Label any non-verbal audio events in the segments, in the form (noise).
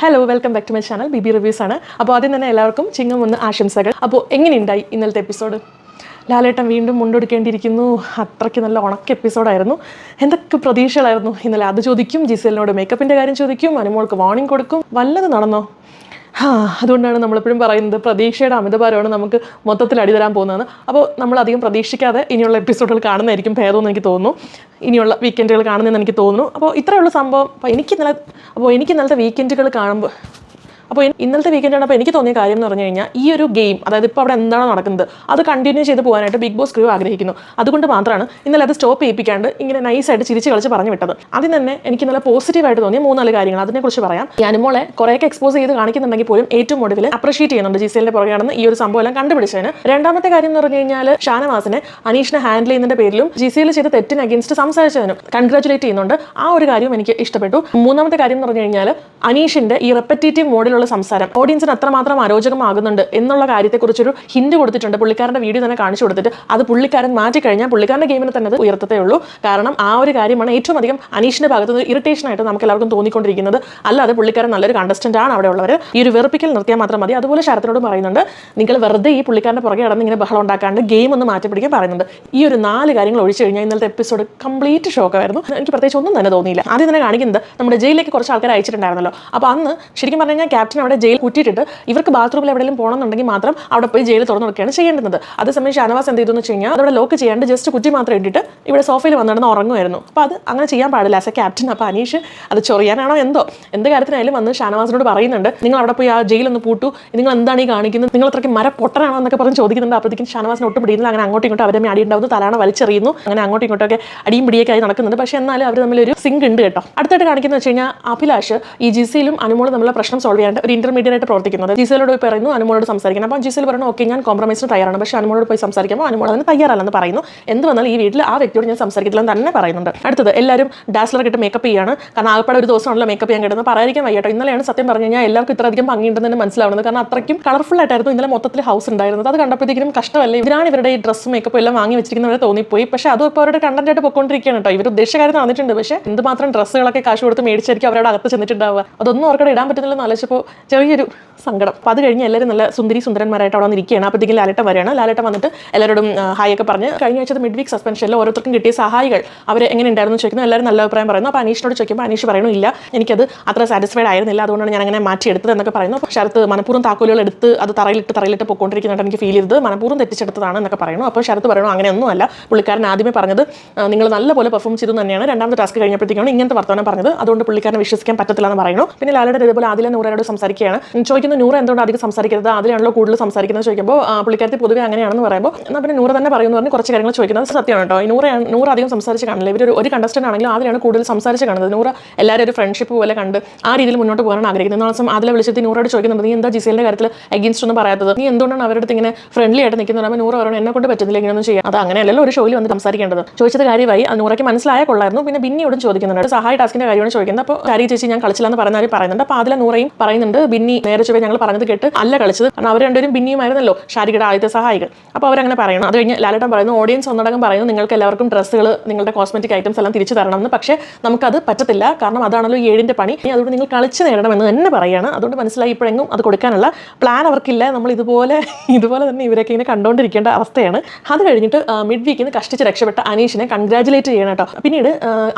Hello welcome back to my channel B B reviews ആണ്. അപ്പോൾ ആദ്യം തന്നെ എല്ലാവർക്കും ചിങ്ങം ഒന്ന് ആശംസകൾ. അപ്പോൾ എങ്ങനെയുണ്ടായി ഇന്നലത്തെ എപ്പിസോഡ് ലാലേട്ടൻ വീണ്ടും മുണ്ടെടുക്കേണ്ടിയിരിക്കുന്നു. അത്രയ്ക്ക് നല്ല ഉണക്ക എപ്പിസോഡായിരുന്നു എന്തൊക്കെ പ്രതീക്ഷകളായിരുന്നു ഇന്നലെ? അത് ചോദിക്കും ജിസലിനോട് മേക്കപ്പിന്റെ കാര്യം ചോദിക്കും അനുമോൾക്ക് വാർണിംഗ് കൊടുക്കും. വല്ലത് നടന്നോ? അതുകൊണ്ടാണ് നമ്മളെപ്പോഴും പറയുന്നത് പ്രതീക്ഷയുടെ അമിതഭാരമാണ് നമുക്ക് മൊത്തത്തിൽ അടി അടിതരാൻ പോകുന്നത് അപ്പോൾ നമ്മൾ അധികം പ്രതീക്ഷിക്കാതെ ഇനിയുള്ള എപ്പിസോഡുകൾ കാണുന്നതായിരിക്കും ഭേദമെന്ന് എനിക്ക് തോന്നുന്നു. ഇനിയുള്ള വീക്കെൻഡുകൾ കാണുന്നതെന്ന് എനിക്ക് തോന്നുന്നു. അപ്പോൾ ഇത്രയുള്ള സംഭവം. അപ്പോൾ എനിക്ക് നല്ല അപ്പോൾ എനിക്ക് ഇന്നലത്തെ വീക്കെൻഡുകൾ കാണുമ്പോൾ അപ്പോൾ ഇന്നലത്തെ വീക്കെൻഡാണ് അപ്പോൾ എനിക്ക് തോന്നിയ കാര്യം എന്ന് പറഞ്ഞു കഴിഞ്ഞാൽ ഈ ഒരു ഗെയിം അതായത് ഇപ്പോൾ അവിടെ എന്താണ് നടക്കുന്നത് അത് കണ്ടിന്യൂ ചെയ്ത് പോകാനായിട്ട് ബിഗ് ബോസ് ക്രൂ ആഗ്രഹിക്കുന്നു. അതുകൊണ്ട് മാത്രമാണ് ഇന്നലെ അത് സ്റ്റോപ്പ് ചെയ്യിപ്പിക്കാണ്ട് ഇങ്ങനെ നൈസായിട്ട് ചിരിച്ച് കളിച്ച് പറഞ്ഞു വിട്ടത്. അതിന് തന്നെ എനിക്ക് ഇന്നലെ പോസിറ്റീവായിട്ട് തോന്നിയ മൂന്നാൽ കാര്യങ്ങൾ. അതിനെക്കുറിച്ച് പറയാം. ഈ അനുമോളെ കുറേയൊക്കെ എക്സ്പോസ് ചെയ്ത് കാണിക്കുന്നുണ്ടെങ്കിൽ പോലും ഏറ്റവും ഒടുവിൽ അപ്രീഷിയേറ്റ് ചെയ്യുന്നുണ്ട് ജിസേലിന്റെ പുറകെയാണെന്ന് ഈ ഒരു സംഭവം എല്ലാം കണ്ടുപിടിച്ചതിന്. രണ്ടാമത്തെ കാര്യം എന്ന് പറഞ്ഞു കഴിഞ്ഞാൽ ഷാനവാസിനെ അനീഷിനെ ഹാൻഡിൽ ചെയ്യുന്നതിന്റെ പേരിലും ജിസേൽ ചെയ്ത തെറ്റിന് അഗേൻസ്റ്റ് സംസാരിച്ചതിനും കൺഗ്രാറ്റുലേറ്റ് ചെയ്യുന്നുണ്ട്. ആ ഒരു കാര്യം എനിക്ക് ഇഷ്ടപ്പെട്ടു. മൂന്നാമത്തെ കാര്യം എന്ന് പറഞ്ഞു കഴിഞ്ഞാൽ അനീഷിന്റെ ഈ റെപ്പറ്റേറ്റീവ് മോഡിലുള്ള സംസാരം. ഓഡിയൻസിന് അത്രമാത്രം അരോചകമാകുന്നുണ്ട് എന്നുള്ള കാര്യത്തെക്കുറിച്ചൊരു ഹിന്റ് കൊടുത്തിട്ടുണ്ട്. പുള്ളിക്കാരന്റെ വീഡിയോ തന്നെ കാണിച്ചു കൊടുത്തിട്ട് അത് പുള്ളിക്കാരൻ മാറ്റി കഴിഞ്ഞാൽ പുള്ളിക്കാരന്റെ ഗെയിമിനെ തന്നെ അത് ഉയർത്തത്തേ ഉള്ളൂ. കാരണം ആ ഒരു കാര്യമാണ് ഏറ്റവും അധികം അനീഷിന്റെ ഭാഗത്ത് നിന്ന് ഇറിറ്റേഷൻ ആയിട്ട് നമുക്ക് എല്ലാവർക്കും തോന്നിക്കൊണ്ടിരിക്കുന്നത്. അല്ലാതെ പുള്ളിക്കാരൻ നല്ലൊരു കണ്ടസ്റ്റന്റ് ആണ് അവിടെ ഉള്ളവർ ഈ ഒരു വെറുപ്പിക്കൽ നിർത്തിയാൽ മാത്രം മതി. അതുപോലെ ശരത്തിനോട് പറയുന്നുണ്ട് നിങ്ങൾ വെറുതെ ഈ പുള്ളിക്കാരന്റെ പുറകെ നടന്ന് ഇങ്ങനെ ബഹളം ഉണ്ടാക്കാണ്ട് ഗെയിം ഒന്ന് മാറ്റി പിടിക്കാൻ പറയുന്നുണ്ട്. ഈ ഒരു നാല് കാര്യങ്ങൾ ഒഴിച്ചു കഴിഞ്ഞാൽ ഇന്നലത്തെ എപ്പിസോഡ് കംപ്ലീറ്റ് ഷോക്കായിരുന്നു എനിക്ക് പ്രത്യേകിച്ച് ഒന്നും തന്നെ തോന്നിയില്ല. ആദ്യം തന്നെ കാണിക്കുന്നത് നമ്മുടെ ജയിലിലേക്ക് കുറച്ച് ആൾക്കാർ അയച്ചിട്ടുണ്ടായിരുന്നല്ലോ. അപ്പോൾ അന്ന് ശരിക്കും പറഞ്ഞു കഴിഞ്ഞാൽ ക്യാപ്റ്റൻ അവിടെ ജയിൽ കൂട്ടിയിട്ടിട്ട് ഇവർക്ക് ബാത്റൂമിൽ എവിടെയെങ്കിലും പോകണമെന്നുണ്ടെങ്കിൽ മാത്രം അവിടെ പോയി ജയിൽ തുറന്നു കൊടുക്കുകയാണ് ചെയ്യേണ്ടത്. അതേസമയം ഷാനവാസ് എന്ത് ചെയ്തു എന്ന് വെച്ച് കഴിഞ്ഞാൽ അവിടെ ലോക്ക് ചെയ്യാണ്ട് ജസ്റ്റ് കുറ്റി മാത്രം ഇട്ടിട്ട് ഇവിടെ സോഫയിൽ വന്നിടന്ന് ഉറങ്ങുമായിരുന്നു. അപ്പോൾ അത് അങ്ങനെ ചെയ്യാൻ പാടില്ല. ആസ് എ ക്യാപ്റ്റൻ അപ്പോൾ അനീഷ് അത് ചൊറിയാനാണോ എന്തോ? എന്ത് കാര്യത്തിനായാലും വന്ന് ഷാനവാസിനോട് പറയുന്നുണ്ട് നിങ്ങൾ അവിടെ പോയി ആ ജയിലൊന്ന് പൂട്ടു. നിങ്ങൾ എന്താണ് ഈ കാണിക്കുന്നത്? നിങ്ങൾ അത്രയ്ക്ക് മര പൊട്ടനാണോ എന്നൊക്കെ പറഞ്ഞ് ചോദിക്കുന്നുണ്ട്. അപ്പോഴത്തേക്കും ഷാനവാസിന് ഒട്ടും പിടിയുന്നില്ല അങ്ങനെ അങ്ങോട്ടും ഇങ്ങോട്ടും അവരെ അടി ഉണ്ടാവുന്നു തലാണ വലിച്ചെറിയുന്നു. അങ്ങനെ അങ്ങോട്ടും ഇങ്ങോട്ടൊക്കെ അടിയും പിടിയൊക്കെ ആയി നടക്കുന്നുണ്ട്. പക്ഷേ എന്നാലും അവർ ഒരു സിങ്ക് ഉണ്ട് കേട്ടോ. അടുത്തായിട്ട് കാണിക്കുന്നത് വെച്ച് കഴിഞ്ഞാൽ അഭിലാഷ് ഈ ജിസിയിലും അനുമോളും തമ്മിലുള്ള പ്രശ്നം സോൾവ് ചെയ്യാണ്ട് ഒരു ഇന്റർമീഡിയറ്റ് ആയിട്ട് പ്രവർത്തിക്കുന്നത്. ജിസലോട് പോയി പറയുന്നു അനുമോളോട് സംസാരിക്കണം അപ്പോൾ ജിസിൽ പറയുന്നു ഓക്കെ ഞാൻ കോംപ്രമൈസിന് തയ്യാറാണ്. പക്ഷേ അനുമോളോട് പോയി സംസാരിക്കുമ്പോൾ അനുമോൾ അതിന് തയ്യാറല്ലെന്ന് പറയുന്നു. എന്ത് വന്നാലും ഈ വീട്ടിൽ ആ വ്യക്തിയോട് ഞാൻ സംസാരിക്കില്ല എന്ന് തന്നെ പറയുന്നുണ്ട്. അടുത്തത് എല്ലാവരും ഡാസ്ലർ കിട്ട് മേക്കപ്പ് ചെയ്യാണ്. കാരണം ആകപ്പാടെ ഒരു ദിവസമാണല്ലോ മേക്കപ്പ് ചെയ്യാൻ കിട്ടുന്നത് പറയാതിരിക്കാൻ വയ്യട്ടോ ഇന്നലെയാണ് സത്യം പറഞ്ഞു കഴിഞ്ഞാൽ എല്ലാവർക്കും ഇത്രയധികം ഭംഗിയുണ്ടെന്ന് തന്നെ മനസ്സിലാവുന്നത്. കാരണം അത്രയ്ക്കും കളർഫുൾ ആയിട്ടായിരുന്നു ഇന്നലെ മൊത്തത്തിൽ ഹൗസ് ഉണ്ടായിരുന്നത്. അത് കണ്ടപ്പോഴത്തേക്കും കഷ്ടമല്ലേ? ഇവരാണ് ഇവരുടെ ഈ ഡ്രസ്സും മേക്കപ്പ് എല്ലാം വാങ്ങി വെച്ചിരിക്കുന്നവരെ തോന്നിപ്പോയി. പക്ഷേ അതും ഇപ്പോൾ അവരുടെ കണ്ടന്റ് ആയിട്ട് പൊക്കോണ്ടിരിക്കുകയാണ് കേട്ടോ. ഇവർ ഉദ്ദേശിച്ച കാര്യം നടന്നിട്ടുണ്ട്. പക്ഷേ എന്തുമാത്രം ഡ്രസ്സുകളൊക്കെ കാശ് കൊടുത്ത് മേടിച്ചായിരിക്കും അവരുടെ അകത്ത് ചെന്നിട്ടുണ്ടാവുക. അതൊന്നും അവർക്കടെ ഇടാൻ പറ്റുന്നില്ലെന്ന് ആലോചിച്ചപ്പോൾ ചെറിയൊരു സങ്കടം. അപ്പോൾ അത് കഴിഞ്ഞ് എല്ലാവരും നല്ല സുന്ദരി സുന്ദരന്മാരായിട്ട് അവിടെ വന്നിരിക്കുകയാണ്. അപ്പോഴത്തേക്കും ലാലേട്ട വരികയാണ്. ലാലേട്ട വന്നിട്ട് എല്ലാവരോടും ഹായ് ഒക്കെ പറഞ്ഞ് കഴിഞ്ഞ ആഴ്ചത്തെ മിഡ് വീക്ക് സസ്പെൻഷനിൽ ഓരോരുത്തർക്കും കിട്ടിയ സഹായികൾ അവർ എങ്ങനെ ഉണ്ടായിരുന്നു ചോദിക്കുന്നു. എല്ലാവരും നല്ല അഭിപ്രായം പറയുന്നു. അപ്പോൾ അനീഷിനോട് ചോദിക്കുമ്പോൾ അനീഷ് പറയണു ഇല്ല എനിക്കത് അത്ര സാറ്റിസ്ഫൈഡ് ആയിരുന്നില്ല. അതുകൊണ്ടാണ് ഞാൻ അങ്ങനെ മാറ്റിയെടുത്തത് എന്നൊക്കെ പറയുന്നു. പക്ഷേ ശരത്ത് മനഃപൂർവം താക്കോലുകൾ എടുത്ത് അത് തറയിലിട്ട് തറയിലിട്ട് പൊക്കോണ്ടിരിക്കുന്നതായിട്ട് എനിക്ക് ഫീൽ ചെയ്തത്. മനഃപൂർവം തെറ്റിച്ചെടുത്തതാണ് എന്നൊക്കെ പറയുന്നു. അപ്പോൾ ശരത്ത് പറയണു അങ്ങനെയൊന്നുമല്ല. പുള്ളിക്കാരൻ ആദ്യമേ പറഞ്ഞത് നിങ്ങൾ നല്ലപോലെ പെർഫോം ചെയ്തു തന്നെയാണ്. രണ്ടാമത്തെ ടാസ്ക് കഴിഞ്ഞപ്പോഴത്തേക്കാണ് ഇങ്ങനത്തെ വർത്തമാനം പറഞ്ഞത്. അതുകൊണ്ട് പുള്ളിക്കാരനെ വിശ്വസിക്കാൻ പറ്റത്തില്ല എന്ന് പറയുന്നു. പിന്നെ ലാലയുടെ ഇതുപോലെ ആദ്യം നൂറയോട് സംസാരിക്കുകയാണ്. ചോദിക്കുന്ന നൂറ് എന്തുകൊണ്ട് അധികം സംസാരിക്കരുത്? അതിലാണല്ലോ കൂടുതൽ സംസാരിക്കുന്നത് ചോദിക്കുമ്പോൾ പുള്ളിക്കാരത്തി പൊതുവെ അങ്ങനെയാണെന്ന് പറയുമ്പോൾ എന്നാൽ പിന്നെ നൂറ് തന്നെ പറയുന്നു പറഞ്ഞ് കുറച്ച് കാര്യങ്ങൾ ചോദിക്കുന്നത് സത്യമാണ് കേട്ടോ. ഈ നൂറ് നൂറ് അധികം സംസാരിച്ച് കാണില്ല. ഇവർ ഒരു കണ്ടസ്റ്റന്റ് ആണെങ്കിലും അതിലാണ് കൂടുതൽ സംസാരിച്ച് കാണുന്നത്. നൂറ് എല്ലാവരും ഒരു ഫ്രണ്ട്ഷിപ്പ് പോലെ കണ്ട് ആ രീതിയിൽ മുന്നോട്ട് പോകാനാണ് ആഗ്രഹിക്കുന്നത്. ദിവസം അതിലെ വിളിച്ചിട്ട് നൂറോട് ചോദിക്കുന്നത് നീ എന്താ ജിസേലിന്റെ കാര്യത്തിൽ എഗൈൻസ്റ്റ് ഒന്നും പറയാത്തത്? നീ എന്തുകൊണ്ടാണ് അവരുടെ ഇങ്ങനെ ഫ്രണ്ട്ലി ആയിട്ട് നിൽക്കുന്നത്? അപ്പോൾ നൂറ് പറയണം എന്നെ കൊണ്ട് പറ്റുന്നില്ല ഇങ്ങനെയൊന്നും ചെയ്യാം അത് അങ്ങനെയല്ലല്ലോ ഒരു ഷോയിൽ വന്ന് സംസാരിക്കേണ്ടത്. ചോദിച്ചത് കാര്യമായി നൂറയ്ക്ക് മനസ്സിലായ കൊള്ളായിരുന്നു. പിന്നെ ബിന്നിയോടും ചോദിക്കുന്നുണ്ട്. സഹായ ടാസ്കിന്റെ കാര്യമാണ് ചോദിക്കുന്നത്. അപ്പോൾ കാര്യം ചേച്ചി ഞാൻ കളിച്ചില്ലെന്ന് പറഞ്ഞാൽ പറയുന്നുണ്ട്. അപ്പോൾ അതിലെ നൂറയും പറയുന്നുണ്ട്. ബിന്നി നേരെ ചൊവ്വേ ഞങ്ങൾ പറഞ്ഞത് കേട്ട് അല്ല കളിച്ചത്. കാരണം അവർ രണ്ടുപേരും ബിന്നിയുമായിരുന്നല്ലോ ഷാരികയുടെ ആദ്യത്തെ സഹായികൾ. അപ്പോൾ അവരങ്ങനെ പറയണം. അത് കഴിഞ്ഞ് ലാലേട്ടൻ പറയുന്നു ഓഡിയൻസ് ഒന്നടങ്കം പറയുന്നു നിങ്ങൾക്ക് എല്ലാവർക്കും ഡ്രസ്സുകൾ നിങ്ങളുടെ കോസ്മെറ്റിക് ഐറ്റംസ് എല്ലാം തിരിച്ചു തരണമെന്ന് പക്ഷേ നമുക്കത് പറ്റത്തില്ല. കാരണം അതാണല്ലോ ഏഴിന്റെ പണി. അതുകൊണ്ട് നിങ്ങൾ കളിച്ച് നേടണമെന്ന് തന്നെ പറയുകയാണ് അതുകൊണ്ട് മനസ്സിലായി ഇപ്പോഴെങ്ങും അത് കൊടുക്കാനുള്ള പ്ലാൻ അവർക്കില്ല. നമ്മൾ ഇതുപോലെ ഇതുപോലെ തന്നെ ഇവരൊക്കെ ഇങ്ങനെ കണ്ടുകൊണ്ടിരിക്കേണ്ട അവസ്ഥയാണ്. അത് കഴിഞ്ഞിട്ട് മിഡ് വീക്കിൽ നിന്ന് കഷ്ടിച്ച് രക്ഷപ്പെട്ട അനീഷിനെ കൺഗ്രാജുലേറ്റ് ചെയ്യണം കേട്ടോ. പിന്നീട്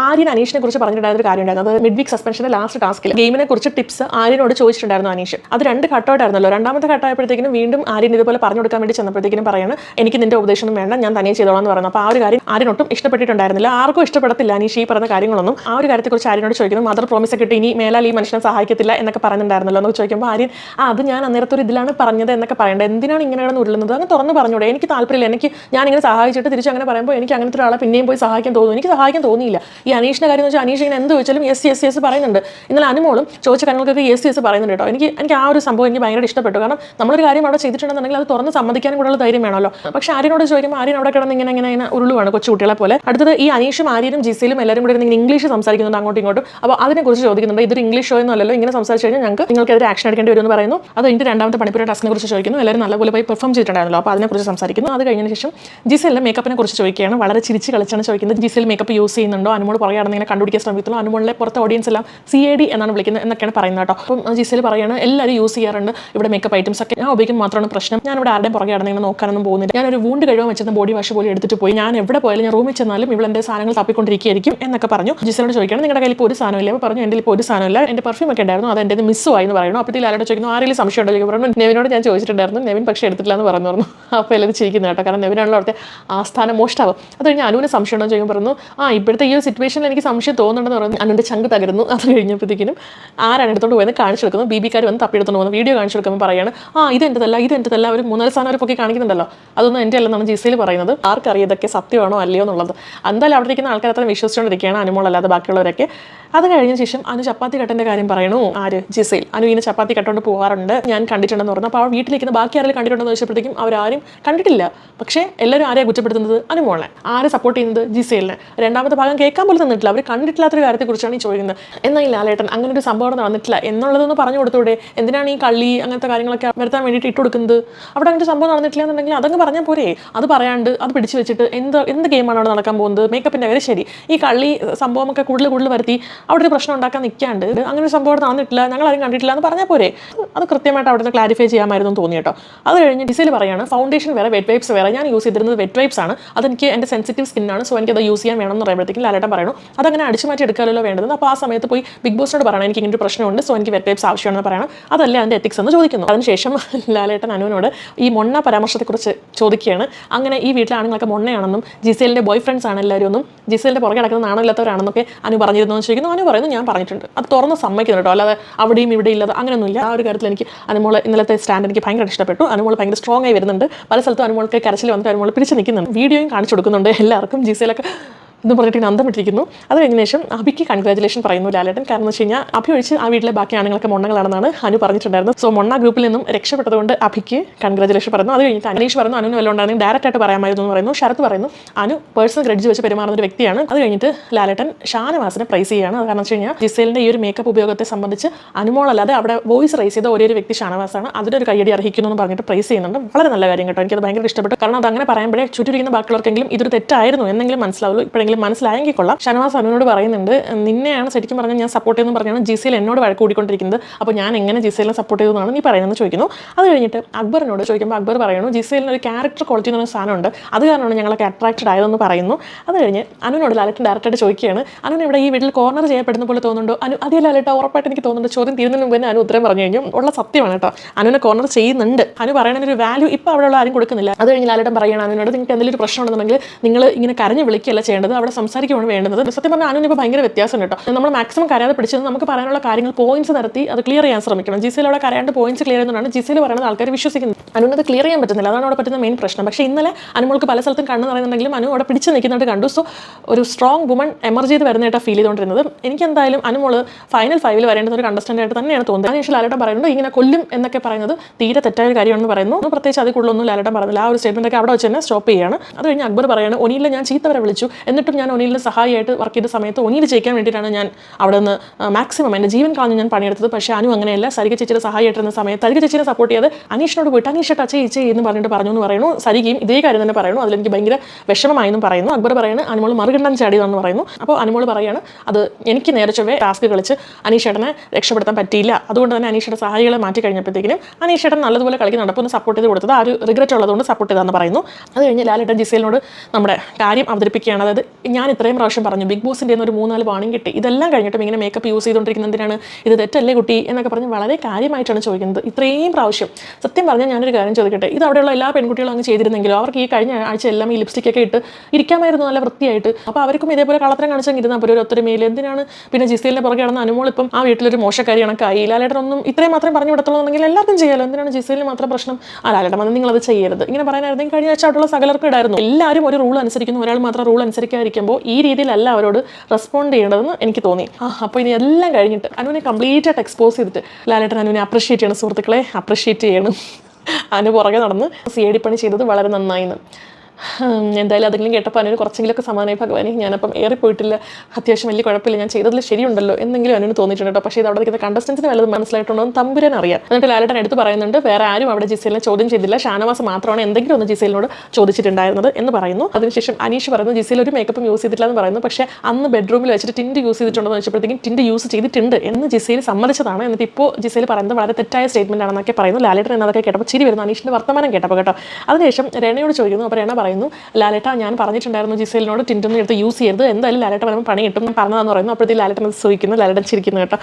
ആര്യൻ അനീഷിനെ കുറിച്ച് പറഞ്ഞിട്ടുണ്ടായിരുന്ന ഒരു കാര്യം ഉണ്ടായിരുന്നു അത് മിഡ് വീക്ക് സസ്പെൻഷന്റെ ലാസ്റ്റ് ടാസ്കിൽ ഗെയിമിനെ കുറിച്ച് ടിപ്സ് ആര്യനോട് ചോദിച്ചിട്ടുണ്ടായിരുന്നു അനീഷ്. അത് രണ്ട് ഘട്ടമായിട്ടായിരുന്നല്ലോ. രണ്ടാമത്തെ ഘട്ടമായപ്പോഴത്തേക്കിനും വീണ്ടും ആര്യൻ ഇതുപോലെ പറഞ്ഞു കൊടുക്കാൻ വേണ്ടി ചെന്നപ്പോഴത്തേക്കിനും പറയാണ് എനിക്ക് നിന്റെ ഉപദേശം വേണ്ട ഞാൻ തനിയെ ചെയ്തോളാം എന്ന് പറയുന്നു. അപ്പോൾ ആ ഒരു കാര്യം ആരിനൊട്ടും ഇഷ്ടപ്പെട്ടിട്ടുണ്ടായിരുന്നില്ല. ആർക്കും ഇഷ്ടപ്പെടത്തില്ല അനീഷ് ഈ പറഞ്ഞ കാര്യങ്ങളൊന്നും. ആ ഒരു കാര്യത്തെക്കുറിച്ച് ആര്യനോട് ചോദിക്കുന്നു മദർ പ്രോമിസ് ഒക്കെ ഇട്ട് ഇനി മേലാൽ ഈ മനുഷ്യനെ സഹായിക്കത്തില്ല എന്നൊക്കെ പറഞ്ഞിട്ടുണ്ടായിരുന്നല്ലോ എന്ന് ചോദിക്കുമ്പോൾ ആര്യൻ ആ അത് ഞാൻ അന്നേരത്തെ ഒരു ഇതിലാണ് പറഞ്ഞത് എന്നൊക്കെ പറയേണ്ടത് എന്തിനാണ് ഇങ്ങനെ കിടന്ന് ഉരുളുന്നത്? അങ്ങ് തുറന്ന് പറഞ്ഞൂടെ. എനിക്ക് താല്പര്യമില്ല. എനിക്ക് ഞാൻ ഇങ്ങനെ സഹായിച്ചിട്ട് തിരിച്ച് അങ്ങനെ പറയുമ്പോൾ എനിക്ക് അങ്ങനത്തെ ഒരാളെ പിന്നെയും പോയി സഹായിക്കാൻ തോന്നുന്നു എനിക്ക് സഹായിക്കാൻ തോന്നിയില്ല. ഈ അനീഷിന്റെ കാര്യം എന്ന് വെച്ചാൽ അനീഷ് ഇങ്ങനെ എന്ത് ചോദിച്ചാലും എസ് എസ് എസ് പറയുന്നുണ്ട്. ഇന്നലെ അനുമോളും ചോദിച്ച കാര്യങ്ങൾക്കൊക്കെ എസ് യെസ് പറയുന്നുണ്ട് കേട്ടോ എനിക്ക് എനിക്ക് ആ ഒരു സംഭവം എനിക്ക് ഭയങ്കര ഇഷ്ടപ്പെട്ടു. കാരണം നമ്മളൊരു കാര്യം അവിടെ ചെയ്തിട്ടുണ്ടെന്നുണ്ടെങ്കിൽ അത് തുറന്ന് സമ്മതിക്കാനും കൂടെയുള്ള ധൈര്യം വേണമല്ലോ. പക്ഷേ ആര്യനോട് ചോദിക്കുമ്പോൾ ആര്യൻ അവിടെ കിടന്ന് ഇങ്ങനെ ഇങ്ങനെ ഇങ്ങനെ ഉരുളുവാണ് കൊച്ചുകുട്ടികളെ പോലെ. അടുത്തത് ഈ അനീഷും ആര്യനും ജിസയിലും എല്ലാവരും കൂടെ ഇങ്ങനെ ഇംഗ്ലീഷ് സംസാരിക്കുന്നുണ്ട് അങ്ങോട്ടും ഇങ്ങോട്ടും. അപ്പോൾ അതിനെക്കുറിച്ച് ചോദിക്കുന്നുണ്ട്. ഇതൊരു ഇംഗ്ലീഷ് ഷോ എന്നല്ലോ ഇങ്ങനെ സംസാരിച്ചു കഴിഞ്ഞാൽ ഞങ്ങൾക്ക് നിങ്ങൾക്കെതിരെ ആക്ഷൻ എടുക്കേണ്ടി വരുമെന്ന് പറയുന്നു. അത് എന്റെ രണ്ടാമത്തെ പണിപ്പുര ടാസ്കിനെ കുറിച്ച് ചോദിക്കുന്നു. എല്ലാവരും നല്ലപോലെ പോയി പെർഫോം ചെയ്തിട്ടുണ്ടായിരുന്നല്ലോ. അപ്പോൾ അതിനെക്കുറിച്ച് സംസാരിക്കുന്നു. അത് കഴിഞ്ഞതിന് ശേഷം ജിസലിലെ മേക്കപ്പിനെ കുറിച്ച് ചോദിക്കുകയാണ്. വളരെ ചിരിച്ച് കളിച്ചാണ് ചോദിക്കുന്നത്. ജിസൽ മേക്കപ്പ് യൂസ് ചെയ്യുന്നുണ്ടോ? അനുമോൾ പറയുകയാണെന്ന് ഇങ്ങനെ കണ്ടുപിടിക്കാൻ ശ്രമിക്കുന്നു അനുമോളിലെ പുറത്തെ ഓഡിയൻസ് എല്ലാം സി എ ഡി എന്നാണ് വിളിക്കുന്നത് എന്നൊക്കെയാണ് പറയുന്നത് കേട്ടോ. അപ്പം ജിസൽ ജിസയിൽ പറയുകയാണ് എല്ലാവരും യൂസ് ചെയ്യാറുണ്ട്. ഇവിടെ മേക്കപ്പ് ഐറ്റംസ് ഒക്കെ. ഞാൻ ഉപയോഗിക്കുന്ന മാത്രമാണ് പ്രശ്നം. ഞാൻ ഇവിടെ ആരുടെയും പുറകെ നടന്നിങ്ങനെ നോക്കാനൊന്നും പോകുന്നില്ല. ഞാനൊരു വൂണ്ട് കഴിവാൻ വെച്ചിരുന്ന ബോഡി വാഷ് പോലും എടുത്തിട്ട് പോയി. ഞാൻ എവിടെ പോയാലും ഞാൻ റൂമിൽ ചെന്നാലും ഇവിടെ എന്റെ സാധനങ്ങൾ തപ്പിക്കൊണ്ടിരിക്കുകയായിരിക്കും എന്നൊക്കെ പറഞ്ഞു. ജിസലോട് ചോദിക്കണം നിങ്ങളുടെ കയ്യിൽ ഇപ്പോൾ ഒരു സാധനമില്ല അപ്പോൾ പറഞ്ഞു എന്റെ ഇപ്പോൾ ഒരു സാധനമില്ല എന്റെ പെർഫ്യൂം ഒക്കെ ഉണ്ടായിരുന്നു. അത് എന്റെ മിസ്സുമായി എന്ന് പറയുന്നു. അപ്പോഴത്തേക്ക് ആരോട് ചോദിക്കുന്നു ആരെങ്കിലും സംശയം ഉണ്ടോ? ചോദിക്കും പറഞ്ഞു നെവിനോട് ഞാൻ ചോദിച്ചിട്ടുണ്ടായിരുന്നു. നെവിൻ പക്ഷേ എടുത്തിട്ടില്ല എന്ന് പറഞ്ഞു. പറഞ്ഞു. അപ്പോൾ എല്ലാവരും ചിരിക്കുന്നു കേട്ടോ. കാരണം നെവിനാണല്ലോ അവിടുത്തെ ആസ്ഥാന മോഷ്ടാവ്. അത് കഴിഞ്ഞ് അനുവിന് സംശയം ഉണ്ടോ ചോദിക്കും പറഞ്ഞു ആ ഇപ്പോഴത്തെ ഈ ഒരു സിറ്റുവേഷനിൽ എനിക്ക് സംശയം തോന്നുന്നുണ്ടെന്ന് പറഞ്ഞു. അനുവിന്റെ ചങ്ക് തകരുന്നു. അത് കഴിഞ്ഞപ്പോഴത്തേക്കിനും ആരാണ് എടുത്തോണ്ട് പോയെന്ന് കാണിച്ചു ബി ബിക്കാർ വന്ന് തപ്പിയെടുത്തു വന്ന് വീഡിയോ കാണിച്ചു കൊടുക്കുമ്പോൾ പറയാണ് ആ ഇത് എന്റെതല്ല ഇത് എന്റെതല്ല ഒരു മൂന്നാൽ സാധനം അവർ പൊക്കി കാണിക്കുന്നുണ്ടല്ലോ. അതൊന്നും എന്റെ അല്ലെന്നാണ് ജിസയിൽ പറയുന്നത്. ആർക്കറിയാം ഇതൊക്കെ സത്യമാണോ അല്ലയോ എന്നുള്ളത്. എന്തായാലും അവിടെ ഇരിക്കുന്ന ആൾക്കാർ അത്ര വിശ്വസിച്ചുകൊണ്ടിരിക്കുകയാണ് അനുമോളല്ലാതെ ബാക്കിയുള്ളവരൊക്കെ. അത് കഴിഞ്ഞ ശേഷം അനു ചപ്പാത്തി കട്ടന്റെ കാര്യം പറയണു. ആര്? ജിസയിൽ അനു ഇങ്ങനെ ചപ്പാത്തി കട്ടുകൊണ്ട് പോകാറുണ്ട് ഞാൻ കണ്ടിട്ടുണ്ടെന്ന് പറഞ്ഞു. അപ്പോൾ ആ വീട്ടിലിരിക്കുന്ന ബാക്കി ആരെങ്കിലും കണ്ടിട്ടുണ്ടെന്ന് ചോദിച്ചപ്പോഴത്തേക്കും അവരാരും കണ്ടിട്ടില്ല. പക്ഷേ എല്ലാവരും ആരെയാണ് കുറ്റപ്പെടുത്തുന്നത്? അനുമോളെ. ആരെ സപ്പോർട്ട് ചെയ്യുന്നത്? ജിസയിലിനെ രണ്ടാമത്തെ ഭാഗം കേൾക്കാൻ പോലും തന്നിട്ടില്ല അവർ കണ്ടിട്ടില്ലാത്തൊരു കാര്യത്തെക്കുറിച്ചാണ് ഈ ചോദിക്കുന്നത്. എന്നാൽ ലാലേട്ടൻ? അങ്ങനെ ഒരു സംഭവം നടന്നിട്ടില്ല എന്നുള്ളതൊന്ന് പറഞ്ഞു കൊടുത്തൂടെ? എന്തിനാണ് ഈ കള്ളി അങ്ങനത്തെ കാര്യങ്ങളൊക്കെ വരുത്താൻ വേണ്ടിയിട്ട് ഇട്ട് കൊടുക്കുന്നത്? അവിടെ അങ്ങനത്തെ സംഭവം നടന്നിട്ടില്ല എന്നുണ്ടെങ്കിൽ അതങ്ങ് പറഞ്ഞാൽ പോരെ. അത് പറയാണ്ട് അത് പിടിച്ചു വെച്ചിട്ട് എന്ത് എന്ത് ഗെയിമാണ് അവിടെ നടക്കാൻ പോകുന്നത്? മേക്കപ്പിന്റെ കാര്യം ശരി. ഈ കള്ളി സംഭവമൊക്കെ കൂടുതൽ കൂടുതൽ വരുത്തി അവിടെ ഒരു പ്രശ്നം ഉണ്ടാക്കാൻ നിൽക്കാണ്ട് അങ്ങനെ ഒരു സംഭവം നടന്നിട്ടില്ല ഞങ്ങൾ ആരും കണ്ടിട്ടില്ല എന്ന് പറഞ്ഞാൽ പോരെ. അത് കൃത്യമായിട്ട് അവിടെ ക്ലാരിഫൈ ചെയ്യാമായിരുന്നു തോന്നി കേട്ടോ. അത് കഴിഞ്ഞ് ഡിസൈൽ പറയാണ് ഫൗണ്ടേഷൻ വേറെ വെറ്റ് വൈപ്സ് വേറെ. ഞാൻ യൂസ് ചെയ്തിരുന്നത് വെറ്റ് വൈപ്സ് ആണ്. അതെനിക്ക് എന്റെ സെൻസിറ്റീവ് സ്കിന്നാണ് സോ എനിക്ക് അത് യൂസ് ചെയ്യാൻ വേണം എന്ന് പറയുമ്പോഴത്തേക്കും ലാലേട്ടൻ പറയണം അതങ്ങനെ അടിച്ചു മാറ്റി എടുക്കാമല്ലോ വേണ്ടത് അപ്പോൾ ആ സമയത്ത് പോയി ബിഗ് ബോസിനോട് പറയണം എനിക്ക് ഇങ്ങനെ ഒരു പ്രശ്നമുണ്ട് സോ എനിക്ക് വെറ്റ് വൈപ്സ് ആവശ്യമാണെന്ന് പറയണം. അതല്ല അതിന്റെ എത്തിക്സ് എന്ന് ചോദിക്കുന്നു. അതിനുശേഷം ലാലേട്ടൻ അനുവിനോട് ഈ മൊണ്ണ പരാമർശത്തെക്കുറിച്ച് ചോദിക്കുകയാണ്. അങ്ങനെ ഈ വീട്ടിലെ ആണുങ്ങളൊക്കെ മൊണ്ണയാണെന്നും ജിസേലിന്റെ ബോയ് ഫ്രണ്ട്സ് ആണ് എല്ലാവരും ഒന്നും ജിസേലിന്റെ പുറകെ നടക്കുന്ന നാണമില്ലാത്തവരാണെന്നൊക്കെ അനു പറഞ്ഞിരുന്നു എന്ന് ചോദിക്കുന്നു. അനു പറയുന്നു ഞാൻ പറഞ്ഞിട്ടുണ്ട്. അത് തുറന്ന് സമ്മതിക്കുന്നു കേട്ടോ. അല്ലാതെ അവിടെയും ഇവിടെ ഇല്ലാതെ അങ്ങനെയൊന്നുമില്ല. ആ ഒരു കാര്യത്തിൽ എനിക്ക് അനുമോൾ ഇന്നലത്തെ സ്റ്റാൻഡ് എനിക്ക് ഭയങ്കര ഇഷ്ടപ്പെട്ടു. അനുമോൾ ഭയങ്കര സ്ട്രോങ് ആയി വരുന്നുണ്ട്. പല സ്ഥലത്തും അനുമോൾക്ക് കരച്ചിൽ വന്നിട്ട് അനുമോൾ പിടിച്ച് നിൽക്കുന്നുണ്ട്. വീഡിയോയും കാണിച്ചു കൊടുക്കുന്നുണ്ട് എല്ലാവർക്കും. ജിസയിലൊക്കെ എന്ന് പറഞ്ഞിട്ട് ഇങ്ങനെ അന്തം വിട്ടിരിക്കുന്നു. അത് കഴിഞ്ഞ ശേഷം അഭിക്ക് കൺഗ്രാജുലേഷൻ പറയുന്നു ലാലേട്ടൻ. കാരണം എന്ന് വെച്ച് കഴിഞ്ഞാൽ അഭി ഒഴിച്ച് ആ വീട്ടിലെ ബാക്കി ആണുങ്ങളൊക്കെ മൊണ്ണകളാണെന്നാണ് അനു പറഞ്ഞിട്ടുണ്ടായിരുന്നു സോ മൊണ്ണ ഗ്രൂപ്പിൽ നിന്നും രക്ഷപ്പെട്ടതുകൊണ്ട് അഭിക്ക് കൺഗ്രാജുലേഷൻ പറയുന്നു. അത് കഴിഞ്ഞിട്ട് അനീഷ് പറയുന്നു അനുവിന് ഉണ്ടായിരുന്നു ഡയറക്റ്റ് ആയിട്ട് പറയാമായിരുന്നു എന്ന് പറയുന്നു. ശരത്ത് പറയുന്നു അനു പേഴ്സണൽ ഗ്രഡ്ജ് വെച്ച് പെരുമാറുന്ന ഒരു വ്യക്തിയാണ്. അത് കഴിഞ്ഞിട്ട് ലാലേട്ടൻ ഷാനവാസിനെ പ്രൈസ് ചെയ്യുകയാണ്. കാരണം വെച്ച് കഴിഞ്ഞാൽ ജിസേലിന്റെ ഈ ഒരു മേക്കപ്പ് ഉപയോഗത്തെ സംബന്ധിച്ച് അനുമോളല്ലാതെ അവിടെ വോയിസ് റൈസ് ചെയ്ത ഒരേ ഒരു വ്യക്തി ഷാനവാസാണ്. അതിനൊരു കയ്യടി അർഹിക്കുന്നു എന്ന് പറഞ്ഞിട്ട് പ്രൈസ് ചെയ്യുന്നുണ്ട്. വളരെ നല്ല കാര്യം കേട്ടോ. എനിക്ക് അത് ഭയങ്കര ഇഷ്ടപ്പെട്ടു. കാരണം അത് അങ്ങനെ പറയുമ്പോഴേ ചുറ്റിരിക്കുന്ന ബാക്കിയുള്ളവർക്കെങ്കിലും ഇതൊരു തെറ്റായിരുന്നു എന്നെങ്കിലും മനസ്സിലാവുള്ളൂ. ഇപ്പോഴെങ്കിലും മനസ്സിലായെങ്കിൽ കൊള്ളാം. ഷനവാസ് അനുവിനോട് പറയുന്നുണ്ട് നിന്നെയാണ് ശരിക്കും പറഞ്ഞാൽ ഞാൻ സപ്പോർട്ട് ചെയ്യുന്നു പറഞ്ഞാണ് ജിസയിൽ എന്നോട് വഴക്ക് കൂടിക്കൊണ്ടിരിക്കുന്നത്. അപ്പോൾ ഞാൻ എങ്ങനെ ജിസയിലിനെ സപ്പോർട്ട് ചെയ്തതെന്നാണ് നീ പറയുന്നത് ചോദിക്കുന്നു. അത് കഴിഞ്ഞിട്ട് അക്ബറിനോട് ചോദിക്കുമ്പോൾ അക്ബർ പറയുന്നു ജിസയിലിന് ഒരു ക്യാരക്ടർ ക്വാളിറ്റി എന്ന് പറഞ്ഞ സാധനമുണ്ട്. അത് കാരണമാണ് ഞങ്ങളൊക്കെ അട്രാക്റ്റഡ് ആയതെന്ന് പറയുന്നു. അത് കഴിഞ്ഞ് അനുവിനോട് ലാലിട്ട് ഡയറക്റ്റായിട്ട് ചോദിക്കുകയാണ് അനുവിന് ഇവിടെ ഈ വീട്ടിൽ കോർണർ ചെയ്യപ്പെടുന്ന പോലെ തോന്നുന്നുണ്ടോ? അനു അതേ ലാലേട്ട ഉറപ്പായിട്ട് എനിക്ക് തോന്നുന്നുണ്ട്. ചോദ്യം തീരുന്നതിന് മുമ്പ് തന്നെ അനു ഉത്തരം പറഞ്ഞു കഴിഞ്ഞു. ഉള്ള സത്യമാണ് കേട്ടോ. അനുവിനെ കോർണർ ചെയ്യുന്നുണ്ട്. അനു പറയണ ഒരു വാല്യൂ ഇപ്പോൾ അവിടെയുള്ള ആരും കൊടുക്കുന്നില്ല. അത് കഴിഞ്ഞ് ലാലേട്ടൻ പറയുകയാണ് അനുവിനോട് നിങ്ങൾക്ക് എന്തെങ്കിലും ഒരു പ്രശ്നം ഉണ്ടെന്നുണ്ടെങ്കിൽ നിങ്ങൾ ഇങ്ങനെ കരഞ്ഞ് വിളിക്കുകയല്ല ചെയ്യേണ്ടത്. അവിടെ സംസാരിക്കുകയാണ് വേണ്ടത് സത്യം പറഞ്ഞാൽ അനുവിന് ഭയങ്കര വ്യത്യാസം കേട്ടോ. നമ്മൾ മാക്സിമം കരയാതെ പിടിച്ചത് നമുക്ക് പറയാനുള്ള കാര്യങ്ങൾ പോയിന്റ്സ് നടത്തി അത് ക്ലിയർ ചെയ്യാൻ ശ്രമിക്കണം. ജിസയിൽ അവിടെ കരയാണ്ട് പോയിന്റ്സ് ക്ലിയർ ചെയ്യുന്നതാണ്. ജിസയിൽ പറയുന്നത് ആൾക്കാർ വിശ്വസിക്കുന്നത് അനുവിനത് ക്ലിയർ ചെയ്യാൻ പറ്റുന്നില്ല. അതാണ് അവിടെ പറ്റുന്ന മെയിൻ പ്രശ്നം. പക്ഷേ ഇന്നലെ അനുമോൾക്ക് പല സ്ഥലത്തും കണ്ണ് പറയുന്നുണ്ടെങ്കിലും അനു അവിടെ പിടിച്ച് നിൽക്കുന്നതായിട്ട് കണ്ടു. സോ ഒരു സ്ട്രോങ് വുമൺ എമർജ് ചെയ്ത് വരുന്നതായിട്ട് ഫീൽ ചെയ്തുകൊണ്ടിരുന്നത്. എനിക്ക് എന്തായാലും അനുമോൾ ഫൈനൽ ഫൈവിൽ വരേണ്ടുന്ന ഒരു കണ്ടസ്റ്റന്റായിട്ട് തന്നെയാണ് തോന്നുന്നത്. അതിനുശേഷം ലാലേട്ടൻ പറയുന്നത് ഇങ്ങനെ കൊല്ലും എന്നൊക്കെ പറയുന്നത് തീരെ തെറ്റായ കാര്യമാണെന്ന് പറയുന്നു. പ്രത്യേകിച്ച് അതിൽ കൂടുതലൊന്നും ലാലേട്ടൻ പറയുന്നില്ല. ആ ഒരു സ്റ്റേറ്റ്മെന്റ് ഒക്കെ അവിടെ വെച്ച് തന്നെ സ്റ്റോപ്പ് ചെയ്യാണ്. അത് കഴിഞ്ഞ് അക്ബർ പറയുന്നത് ഒനിയിൽ ഞാൻ ചീത്തവരെ വിളിച്ചു. എന്നിട്ടും ഞാൻ ഒനിലിന്റെ സഹായമായിട്ട് വർക്ക് ചെയ്ത സമയത്ത് ഒനിയിൽ ചെയ്യിക്കാൻ വേണ്ടിയിട്ടാണ് ഞാൻ അവിടെ നിന്ന് മാക്സിമം എന്റെ ജീവൻ കളഞ്ഞ് ഞാൻ പണിയെടുത്തത്. പക്ഷേ അനു അങ്ങനെയല്ല. സരിക ചേച്ചിയുടെ സഹായമായിട്ടിരുന്ന സമയത്ത് സരിക ചേച്ചിനെ സപ്പോർട്ട് ചെയ്ത് അനീഷിനോട് പോയിട്ട് അനീഷ ടച്ച് ചെയ്യേ എന്ന് പറഞ്ഞിട്ട് പറഞ്ഞു എന്ന് പറയുന്നു. സരികയും ഇതേ കാര്യം തന്നെ പറയുന്നു. അതിലെനിക്ക് ഭയങ്കര വിഷമമായെന്നും പറയുന്നു. അക്ബർ പറയുന്നത് അനുമോൾ മറുകണ്ഠം ചാടിയതാണെന്ന് പറയുന്നു. അപ്പോൾ അനുമോൾ പറയുകയാണ് അത് എനിക്ക് നേരെ ചൊവ്വേ ടാസ്ക് കളിച്ച് അനീഷേട്ടനെ രക്ഷപ്പെടുത്താൻ പറ്റിയില്ല. അതുകൊണ്ട് തന്നെ അനീഷയുടെ സഹായികളെ മാറ്റി കഴിഞ്ഞപ്പോഴത്തേക്കിനും അനീഷേട്ടൻ നല്ലതുപോലെ കളിക്ക് അപ്പോൾ ഒന്ന് സപ്പോർട്ട് ചെയ്ത് കൊടുത്തത് ആ ഒരു റിഗ്രറ്റ് ഉള്ളതുകൊണ്ട് സപ്പോർട്ട് ചെയ്താന്ന് പറയുന്നു. അത് കഴിഞ്ഞ് ലാലേട്ടൻ ജിസേലിനോട് നമ്മുടെ കാര്യം അവതരിപ്പിക്കുകയാണ്. അതായത് ഞാൻ ഇത്രയും പ്രാവശ്യം പറഞ്ഞു ബിഗ് ബോസിന്റെ ഒരു മൂന്നാൽ വാണിംഗ് കിട്ടി. ഇതെല്ലാം കഴിഞ്ഞിട്ടും ഇങ്ങനെ മേക്കപ്പ് യൂസ് ചെയ്തുകൊണ്ടിരിക്കുന്ന എന്തിനാണ്? ഇത് തെറ്റല്ലേ കുട്ടി? എന്നൊക്കെ പറഞ്ഞ് വളരെ കാര്യമായിട്ടാണ് ചോദിക്കുന്നത്. ഇത്രയും പ്രാവശ്യം. സത്യം പറഞ്ഞാൽ ഞാനൊരു കാര്യം ചോദിക്കട്ടെ? ഇത് അവിടെയുള്ള എല്ലാ പെൺകുട്ടികളും അങ്ങ് ചെയ്തിരുന്നെങ്കിലും? അവർക്ക് ഈ കഴിഞ്ഞ ആഴ്ച എല്ലാം ഈ ലിപ്സ്റ്റിക് ഒക്കെ ഇട്ട് ഇരിക്കാമായിരുന്നു നല്ല വൃത്തിയായിട്ട്. അപ്പോൾ അവർക്കും ഇതേപോലെ കളത്തരം കാണിച്ചെങ്കിൽ ഇരുന്നാൽ പോലും ഒരു ഒത്തൊരുമയിൽ എന്തിനാണ്? പിന്നെ ജിസേലിന്റെ പുറകെ കിടന്ന അനുമോൾ ഇപ്പം ആ വീട്ടിലൊരു മോശക്കാരി കണക്കായി. ലാലേട്ടനൊന്നും ഇത്രയും മാത്രം പറഞ്ഞു വിടത്തുള്ളൂന്നെങ്കിൽ എല്ലാവർക്കും ചെയ്യാലോ? എന്തിനാണ് ജിസേലിന് മാത്രം പ്രശ്നം? ആ ലാലേട്ടൻ വന്ന് നിങ്ങളത് ചെയ്യരുത്. ഇങ്ങനെ പറയാനായിരുന്നെങ്കിൽ കഴിഞ്ഞ ആഴ്ച അവിടെയുള്ള സകലർക്കും ഇടായിരുന്നു. എല്ലാവരും ഒരു റൂൾ അനുസരിക്കുന്നു. ഒരാൾ മാത്രം റൂൾ അനുസരിക്കാതിരിക്കുമ്പോൾ ഈ രീതിയിലല്ല അവരോട് റെസ്പോണ്ട് ചെയ്യേണ്ടതെന്ന് എനിക്ക് തോന്നി. ആ അപ്പോൾ ഇനി എല്ലാം കഴിഞ്ഞിട്ട് അനുവിനെ കംപ്ലീറ്റ് ആയിട്ട് എക്സ്പോസ് ചെയ്തിട്ട് ലാലേട്ടൻ അനുവിനെ അപ്രീഷിയേറ്റ് ചെയ്യണം സുഹൃത്തുക്കളെ അപ്രീഷിയേറ്റ് ചെയ്യണം. അതിന് പുറകെ നടന്ന് സി ഐ ഡി പണി ചെയ്തത് വളരെ നന്നായിന്ന് ഉം, എന്തായാലും അതെങ്കിലും കേട്ടപ്പോൾ അനുവിന് കുറച്ചെങ്കിലുമൊക്കെ സമാധാനമായി ഭഗവാനെ ഞാനപ്പം ഏറിപ്പോയിട്ടില്ല. അത്യാവശ്യം വലിയ കുഴപ്പമില്ല. ഞാൻ ചെയ്തതിൽ ശരിയുണ്ടല്ലോ എന്നെങ്കിലും അനുവിന് തോന്നിയിട്ടുണ്ട് പക്ഷേ ഇത് അവിടെ നിൽക്കുന്ന കണ്ടസ്റ്റൻസിന് വല്ലത് മനസ്സിലായിട്ടുണ്ടോ എന്ന് തമ്പുരാൻ അറിയാം. എന്നിട്ട് ലാലേട്ടൻ എടുത്ത് പറയുന്നുണ്ട് വേറെ ആരും അവിടെ ജിസേലിനെ ചോദ്യം ചെയ്തില്ല. ഷാനവാസ് മാത്രമാണ് എന്തെങ്കിലും ഒന്ന് ജിസേലിനോട് ചോദിച്ചിട്ടുണ്ടായിരുന്നത് എന്ന് പറയുന്നു. അതിനുശേഷം അനീഷ് പറയുന്നു ജിസേൽ ഒരു മേക്കപ്പും യൂസ് ചെയ്തിട്ടില്ല എന്ന് പറയുന്നു. പക്ഷേ അന്ന് ബെഡ്റൂമിൽ വെച്ചിട്ട് ടിൻഡ് യൂസ് ചെയ്തിട്ടുണ്ടോ എന്ന് വെച്ചപ്പോഴത്തേക്കും ടിൻഡ് യൂസ് ചെയ്തിട്ടുണ്ട് എന്ന് ജിസേൽ സമ്മതിച്ചതാണ്. എന്നിട്ട് ഇപ്പോൾ ജിസേൽ പറയുന്നത് വളരെ തെറ്റായ സ്റ്റേറ്റ്മെന്റ് ആണെന്നൊക്കെ പറയുന്നു. ലാലേട്ടൻ എന്നതൊക്കെ കേട്ടപ്പോൾ ചിരി വരുന്നു അനീഷിന്റെ വർത്തമാനം കേട്ടപ്പോൾ കേട്ടോ. അതിനുശേഷം രേണയോട് ചോദിക്കുന്നു അപ്പോൾ രേണ പറയുന്നു ലാലേട്ട ഞാൻ പറഞ്ഞിട്ടുണ്ടായിരുന്നു ജിസേലിനോട് ടിന്റൊന്നും എടുത്ത് യൂസ് ചെയ്യരുത്. എന്തായാലും ലാലേട്ട പറയുമ്പോൾ പണി കിട്ടും ഞാൻ പറഞ്ഞതാന്ന് പറയുന്നു. അപ്പോഴത്തേക്ക് ലാലേട്ടൻ അത് സൂഹിക്കുന്നു ലാലേട്ടൻ ചിരിക്കുന്നു കേട്ടോ.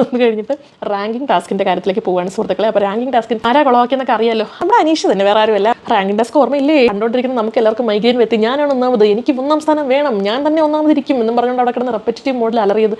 അത് കഴിഞ്ഞിട്ട് റാങ്കിങ് ടാസ്കിന്റെ കാര്യത്തിലേക്ക് പോവാണ് സുഹൃത്തുക്കളെ. അപ്പോൾ റാങ്കിങ് ടാസ്കിൻ ആരാ കുളവാക്കിയെന്നൊക്കെ അറിയാലോ. നമ്മുടെ അനീഷ് തന്നെ വേറെ ആരുമല്ല. റാങ്കിങ് ടാസ്ക് ഓർമ്മയില്ലേ? കണ്ടോണ്ടിരിക്കുന്ന നമുക്ക് എല്ലാവർക്കും മൈഗ്രെയിൻ വെത്തി ഞാനാണ് ഒന്നാമത്. എനിക്ക് ഒന്നാം സ്ഥാനം വേണം. ഞാൻ തന്നെ ഒന്നാമതിരിക്കും എന്നും പറഞ്ഞുകൊണ്ട് അവിടെ കിടന്ന് റെപ്പറ്റീവ് മോഡിൽ അലറിയത്.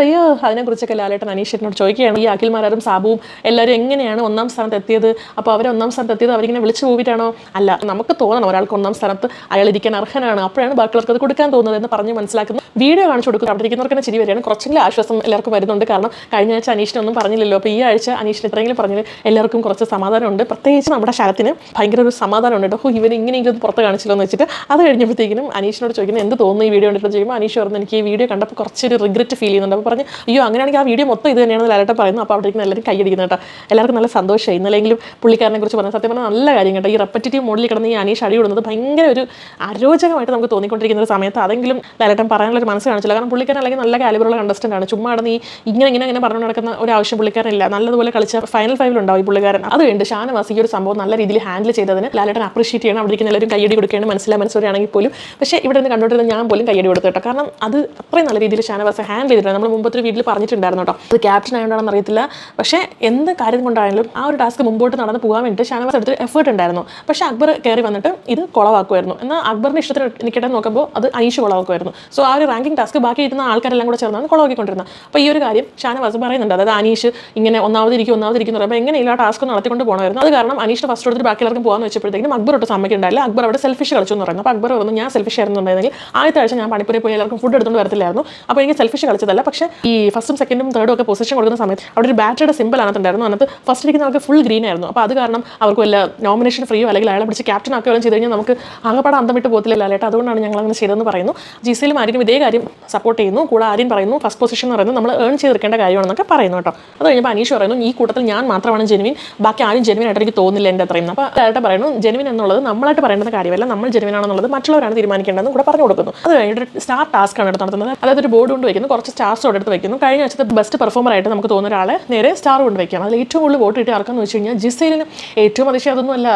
അയ്യോ അതിനെക്കുറിച്ചൊക്കെ ലാലേട്ടൻ അനീഷേട്ടനോട് ചോദിക്കുകയാണ്. ഈ അഖിൽമാരും സാബുവും എല്ലാവരും എങ്ങനെയാണ് ഒന്നാം സ്ഥാനത്ത് എത്തിയത്? അപ്പോൾ അവർ ഒന്നാം സ്ഥാനത്ത് എത്തിയത് അവരിങ്ങനെ വിളിച്ചു പോയിട്ടാണോ അല്ല നമുക്ക് തോന്നണം ഒരാൾക്ക് ഒന്നാം സ്ഥാനത്ത് അയാൾ ഇരിക്കാൻ അർഹനാണ്. അപ്പോഴാണ് ബാക്കിയുള്ളവർക്ക് അത് കൊടുക്കാൻ തോന്നുന്നത് എന്ന് പറഞ്ഞ് മനസ്സിലാക്കുന്നു വീഡിയോ കാണിച്ചു കൊടുക്കും. അവിടെ ഇരിക്കുന്നവർക്ക് ചിരി വരികയാണ്. കുറച്ചെങ്കിലും ആശ്വാസം എല്ലാവർക്കും വരുന്നുണ്ട്. കാരണം കഴിഞ്ഞ ആഴ്ച അനീഷിനൊന്നും പറഞ്ഞില്ലല്ലോ. അപ്പോൾ ഈ ആഴ്ച അനീഷിന് ഇത്രയെങ്കിലും പറഞ്ഞത് എല്ലാവർക്കും കുറച്ച് സമാധാനമുണ്ട്. പ്രത്യേകിച്ച് നമ്മുടെ ശരത്തിന് ഭയങ്കര ഒരു സമാധാനമുണ്ട് കേട്ടോ. ഇവൻ ഇങ്ങനെയെങ്കിലും പുറത്ത് കാണിച്ചല്ലോ എന്ന് വെച്ചിട്ട്. അത് കഴിഞ്ഞപ്പോഴത്തേക്കിനും അനീഷിനോട് ചോദിക്കുന്നത് എന്ത് തോന്നുന്നു ഈ വീഡിയോ കണ്ടിട്ട്? ചോദിക്കുമ്പോൾ അനീഷ് പറഞ്ഞു എനിക്ക് ഈ വീഡിയോ കണ്ടപ്പോൾ കുറച്ചൊരു റിഗ്രറ്റ് ഫീൽ ചെയ്യുന്നുണ്ട്. അപ്പോൾ പറഞ്ഞു അയ്യോ അങ്ങനെയാണെങ്കിൽ ആ വീഡിയോ മൊത്തം ഇത് തന്നെയാണ് ലാലേട്ടൻ പറയുന്നത് അപ്പോൾ അവിടെ ഇരിക്കുന്ന എല്ലാവരും കൈയടിക്കുന്നു കേട്ടോ. എല്ലാവർക്കും നല്ല സന്തോഷമായി. ഇന്നലെങ്കിലും പുള്ളിക്കാരനെ കുറിച്ച് പറഞ്ഞ സത്യം പറഞ്ഞാൽ നല്ല കാര്യം കേട്ടോ. ഈ റെപ്പറ്റീവ് മോഡലിൽ കിടന്ന് ഈ അനീഷ് അടി വിടുന്നത് ഭയങ്കര ഒരു അരോചകമായിട്ട് നമുക്ക് തോന്നിക്കൊണ്ടിരിക്കുന്ന ഒരു സമയത്ത് അതെങ്കിലും ലാലേട്ടൻ പറയാനുള്ള ഒരു മനസ്സ് കാണിച്ചില്ല. കാരണം പുള്ളിക്കാരൻ അല്ലെങ്കിൽ നല്ല കാലിബറുള്ള കണ്ടസ്റ്റന്റ് ആണ്. ചുമ്മാ നീ ഇങ്ങനെ ഇങ്ങനെ ഇങ്ങനെ പറഞ്ഞു നടക്കുന്ന ഒരു ആവശ്യം പുള്ളിക്കാരനില്ല. നല്ലതുപോലെ കളിച്ച ഫൈനൽ ഫൈവിലുണ്ടാവും ഈ പുള്ളിക്കാരൻ. അത് വേണ്ട ഷാനവാസ് ഈ ഒരു സംഭവം നല്ല രീതിയിൽ ഹാൻഡിൽ ചെയ്തതിന് ലാലേട്ടൻ അപ്രീഷിയേറ്റ് ചെയ്യണം. അവിടെ ഇരിക്കുന്ന എല്ലാവരും കയ്യടി കൊടുക്കുകയാണ്. മനസ്സിലായ മനസ്സിലാണെങ്കിൽ പോലും. പക്ഷേ ഇവിടെ നിന്ന് കണ്ടുകൊണ്ടിരുന്ന ഞാൻ പോലും കൈയടി കൊടുത്തു കേട്ടോ. കാരണം അത് അത്രയും നല്ല രീതിയിൽ ഷാനവാസ് ഹാൻഡിൽ ചെയ്തിട്ടുണ്ട്. നമ്മൾ മുമ്പത്തെ വീട്ടിൽ പറഞ്ഞിട്ടുണ്ടായിരുന്നു കേട്ടോ. അത് ക്യാപ്റ്റൻ ആയതുകൊണ്ടാണെന്ന് അറിയത്തില്ല. പക്ഷേ എന്ത് കാര്യം കൊണ്ടായാലും ആ ഒരു ടാസ്ക് മുമ്പോട്ട് നടന്ന് പോകാൻ വേണ്ടിയിട്ട് ഷാനവാസ് എടുത്തൊരു എഫേർട്ട് ഉണ്ടായിരുന്നു. പക്ഷേ അക്ബർ കയറി വന്നിട്ട് ഇത് കുളവാക്കുമായിരുന്നു. എന്നാൽ അക്ബറിന് ഇഷ്ടത്തിന് നിൽക്കട്ടെ നോക്കുമ്പോൾ അത് അനീഷ് കുളവാക്കുമായിരുന്നു. സോ ആ ഒരു റാങ്കിങ് ടാസ്ക് ബാക്കി ഇരുന്ന ആൾക്കാരെല്ലാം കൂടെ ചേർന്നാണ് കുളവാക്കിക്കൊണ്ടിരുന്നത്. അപ്പോൾ ഈ ഒരു കാര്യം ഷാനവാസ് പറയുന്നുണ്ട്. അതായത് അനീഷ് ഇങ്ങനെ ഒന്നാമതിരിക്കും ഒന്നാമതിരിക്കും എന്ന് പറയുമ്പോൾ എങ്ങനെയില്ല ആ ടാസ്ക് നടത്തിക്കൊണ്ട് പോകണമായിരുന്നു അത് കാരണം അനീഷ് ഫസ്റ്റ് എടുത്തിട്ട് ബാക്കി എല്ലാവർക്കും പോകാന്ന് വെച്ചപ്പോഴത്തേക്കും അക്ബർ ഒട്ട് സമ്മതിക്കുണ്ടായില്ല. അക്ബർ അവിടെ സെൽഫിഷ് കളിച്ചു എന്ന് പറയുന്നത് അപ്പോൾ അക്ബർ പറഞ്ഞു ഞാൻ സെൽഫിഷ് ആയിരുന്നുണ്ടെങ്കിൽ ആദ്യത്തെ ആഴ്ച ഞാൻ പണിപ്പുരയിൽ പോയി എല്ലാവർക്കും ഫുഡ് എടുത്തുകൊണ്ട് വരത്തില്ലായിരുന്നു. അപ്പോൾ എനിക്ക് സെൽഫിഷ് കളിച്ചതല്ല. പക്ഷേ ഈ ഫസ്റ്റും സെക്കൻഡും തേർഡും ഒക്കെ പൊസിഷൻ കൊടുക്കുന്ന സമയത്ത് അവിടെ ഒരു ബാറ്ററിയുടെ സിമ്പിൾ അതിനകത്തുണ്ടായിരുന്നു അതിനകത്ത് ഫസ്റ്റ് ഇരിക്കുന്ന ആൾക്ക് ഫുൾ ഗ്രീൻ ആയിരുന്നു. അപ്പോൾ അത് കാരണം അവർക്ക് വല്ല നോമിനേഷൻ ഫ്രീയോ അല്ലെങ്കിൽ അയാളെ പിടിച്ച് ക്യാപ്റ്റൻ ആക്കുകയോ ചെയ്ത് കഴിഞ്ഞാൽ നമുക്ക് ആകെപ്പാടെ അന്തം വിട്ട് പോകത്തില്ല ലാലേട്ട് അതുകൊണ്ടാണ് ഞങ്ങൾ അങ്ങനെ ചെയ്തതെന്ന് പറയുന്നു. ജിസിയിലും ആര്യനും ഇതേ കാര്യം സപ്പോർട്ട് ചെയ്യുന്നു. കൂടെ ആര്യൻ പറയുന്നു ഫസ്റ്റ് പൊസിഷൻ എന്ന് പറയുന്നത് നമ്മൾ ഏൺ ചെയ്തെടുക്കേണ്ട കാര്യമാണെന്നൊക്കെ പറയുന്നു കേട്ടോ. അത് കഴിഞ്ഞപ്പോൾ അനീഷ് പറയുന്നു ഈ കൂട്ടത്തിൽ ഞാൻ മാത്രമാണ് ജെനുവിൻ ബാക്കി ആരും ജെനുവിൻ ആയിട്ട് എനിക്ക് തോന്നുന്നില്ല എന്റെ അത്രയും. അപ്പോൾ ലാലേട്ട പറയുന്നു ജെനുവിൻ എന്നുള്ളത് നമ്മളായിട്ട് പറയേണ്ട കാര്യമല്ല. നമ്മൾ ജെനുവിൻ ആണെന്നുള്ളത് മറ്റുള്ളവരാണ് തീരുമാനിക്കേണ്ടതെന്ന് കൂടെ പറഞ്ഞു കൊടുക്കുന്നു. അത് കഴിഞ്ഞിട്ട് സ്റ്റാർ ടാസ്ക് ആണ് നടത്തുന്നത്. അതായത് ഒരു ബോർഡ് കൊണ്ട് വയ്ക്കുന്നു കുറച്ച് സ്റ്റാർസ് എടുത്ത് വയ്ക്കുന്നു കഴിഞ്ഞ ആഴ്ചത്തെ ബെസ്റ്റ് പെർഫോമർ ആയിട്ട് നമുക്ക് തോന്നുന്ന ഒരാളെ നേരെ സ്റ്റാർ കൊണ്ട് വെക്കാം അതിൽ ഏറ്റവും കൂടുതൽ വോട്ട് കിട്ടിയ ആർക്കെന്ന് വെച്ച് കഴിഞ്ഞാൽ ജിസൈലിന് ഏറ്റവും അതിശയം അതൊന്നുമല്ല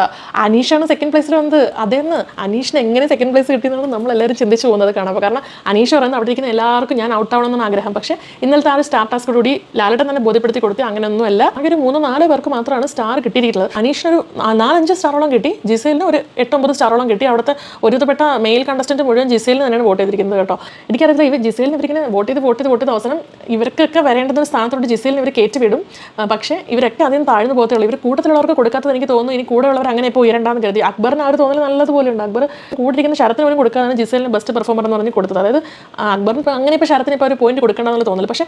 അനീഷാണ് സെക്കൻഡ് പ്ലേസിൽ വന്നത്. അതേന്ന് അനീഷിന് എങ്ങനെ സെക്കൻഡ് പ്ലേസ് കിട്ടിയെന്നാണ് നമ്മൾ എല്ലാവരും ചിന്തിച്ച് പോകുന്നത് കാണാം. അപ്പോൾ കാരണം അനീഷ് പറയുന്നത് അവിടെ ഇരിക്കുന്ന എല്ലാവർക്കും ഞാൻ ഔട്ട് ആവണമെന്നാണ് ആഗ്രഹം. പക്ഷേ ഇന്നലത്തെ ആ ഒരു സ്റ്റാർ ടാസ്ക് കൂടി ലാലേട്ടൻ തന്നെ ബോധ്യപ്പെടുത്തി കൊടുത്ത് അങ്ങനെയൊന്നുമല്ല. അങ്ങനെ ഒരു മൂന്നോ നാലോ പേർക്ക് മാത്രമാണ് സ്റ്റാർ കിട്ടിയിട്ടുള്ളത് അനീഷിനൊരു ഒരു നാലഞ്ച് സ്റ്റാറോളം കിട്ടി. ജിസൈലിന് ഒരു എട്ടൊമ്പത് സ്റ്റാറോളം കിട്ടി. അവിടുത്തെ ഒരുവിധപ്പെട്ട മെയിൽ കണ്ടസ്റ്റന്റ് മുഴുവൻ ജിസൈലിന് തന്നെയാണ് വോട്ട് ചെയ്തിരിക്കുന്നത് കേട്ടോ. എനിക്കറിയില്ല ഇവർ ജിസൈലിന് ഇവരിങ്ങനെ വോട്ട് ചെയ്ത് വോട്ട് ചെയ്ത് വോട്ട് ചെയ്ത അവസാനം ഇവർക്കൊക്കെ വരേണ്ടുന്ന സ്ഥാനത്തോട്ട് ജിസയിൽ ഇവർ കയറ്റിവിടും. പക്ഷേ ഇവരൊക്കെ അതിന് താഴ്ന്നു പോകത്തുള്ളൂ ഇവർ കൂട്ടത്തിലുള്ളവർക്ക് കൊടുക്കാത്തത് എനിക്ക് തോന്നുന്നു. ഇനി കൂടെ ഉള്ളവർ അങ്ങനെ ഇപ്പോൾ ഉയരണ്ടാന്ന് കരുതി. അക്ബറിന് ആ ഒരു തോന്നൽ നല്ലതുപോലെ ഉണ്ട്. അക്ബർ കൂടിയിരിക്കുന്ന ശരത്തിന് പോലും കൊടുക്കാതാണ് ജിസേലിന് ബെസ്റ്റ് പെർഫോമർ എന്ന് പറഞ്ഞ് കൊടുത്തത്. അതായത് അക്ബറിന് അങ്ങനെ ഇപ്പോൾ ശരത്തിന് ഇപ്പോൾ ഒരു പോയിന്റ് കൊടുക്കേണ്ടെന്നുള്ള തോന്നൽ പക്ഷേ